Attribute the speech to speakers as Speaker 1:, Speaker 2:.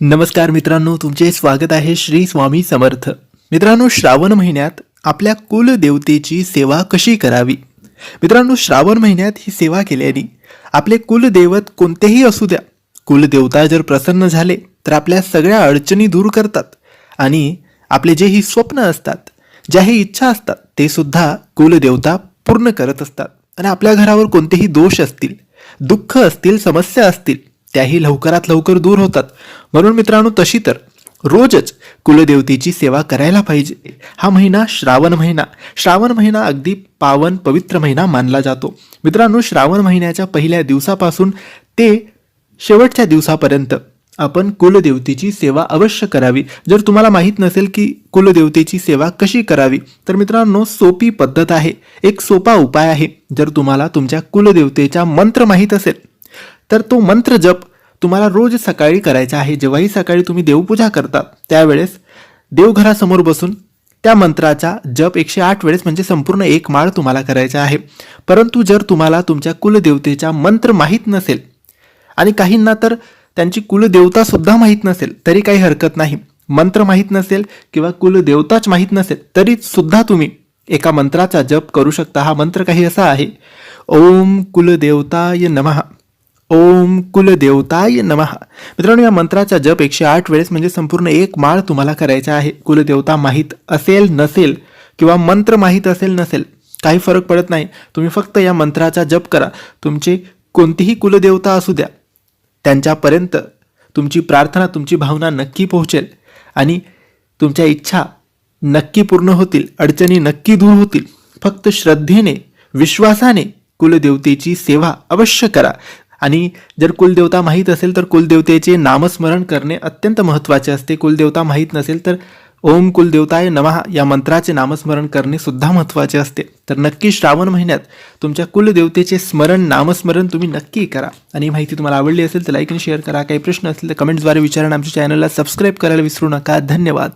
Speaker 1: नमस्कार मित्रांनो तुमचे स्वागत आहे श्री स्वामी समर्थ. मित्रांनो श्रावण महिन्यात आपल्या कुलदेवतेची सेवा कशी करावी? मित्रांनो श्रावण महिन्यात ही सेवा केल्याने आपले कुलदैवत कोणतेही असू द्या. कुलदेवता जर प्रसन्न झाले तर आपल्या सगळ्या अडचणी दूर करतात आणि आपले जे ही स्वप्न असतात ज्याही इच्छा असतात ते सुद्धा कुलदेवता पूर्ण करत असतात. आणि आपल्या घरावर कोणतेही दोष असतील दुःख असतील समस्या असतील त्याही लवकरात लवकर दूर होतात. म्हणून मित्रांनो तशी तर रोजच कुलदेवतेची सेवा करायला पाहिजे. हा महिना श्रावण महिना. श्रावण महिना अगदी पावन पवित्र महिना मानला जातो. मित्रांनो श्रावण महिन्याच्या पहिल्या दिवसापासून ते शेवटच्या दिवसापर्यंत आपण कुलदेवतेची सेवा अवश्य करावी. जर तुम्हाला माहीत नसेल की कुलदेवतेची सेवा कशी करावी तर मित्रांनो सोपी पद्धत आहे. एक सोपा उपाय आहे. जर तुम्हाला तुमच्या कुलदेवतेचा मंत्र माहीत असेल तर तो मंत्र जप तुम्हाला रोज सकाळी करायचा आहे. जेव्हाही सकाळी तुम्ही देवपूजा करता त्यावेळेस देवघरासमोर बसून त्या मंत्राचा जप एकशे आठ वेळेस म्हणजे संपूर्ण एक माळ तुम्हाला करायचा आहे. परंतु जर तुम्हाला तुमच्या कुलदेवतेचा मंत्र माहीत नसेल आणि काहींना तर त्यांची कुलदेवतासुद्धा माहीत नसेल तरी काही हरकत नाही. मंत्र माहीत नसेल किंवा कुलदेवताच माहीत नसेल तरी सुद्धा तुम्ही एका मंत्राचा जप करू शकता. हा मंत्र काही असा आहे. ओम कुलदेवताय नमः. ओम कुलदेवताय नमः. मित्रांनो या मंत्राचा जप एकशे आठ वेळेस म्हणजे संपूर्ण एक माळ तुम्हाला करायचा आहे. कुलदेवता माहीत असेल नसेल किंवा मंत्र माहीत असेल नसेल काही फरक पडत नाही. तुम्ही फक्त या मंत्राचा जप करा. तुमचे कोणतीही कुलदेवता असू द्या. त्यांच्यापर्यंत तुमची प्रार्थना तुमची भावना नक्की पोहोचेल आणि तुमच्या इच्छा नक्की पूर्ण होतील अडचणी नक्की दूर होतील. फक्त श्रद्धेने विश्वासाने कुलदेवतेची सेवा अवश्य करा. आणि जर कुलदेवता माहीत असेल तर कुलदेवतेचे नामस्मरण करणे अत्यंत महत्त्वाचे असते. कुलदेवता माहीत नसेल तर ओम कुलदेवताय नमः या मंत्राचे नामस्मरण करणे सुद्धा महत्त्वाचे असते. तर नक्की श्रावण महिन्यात तुमच्या कुलदेवतेचे स्मरण नामस्मरण तुम्ही नक्की करा. आणि माहिती तुम्हाला आवडली असेल तर लाईक आणि शेअर करा. काही प्रश्न असतील तर कमेंट्सद्वारे विचारा आणि आमच्या चॅनलला सबस्क्राईब करायला विसरू नका. धन्यवाद.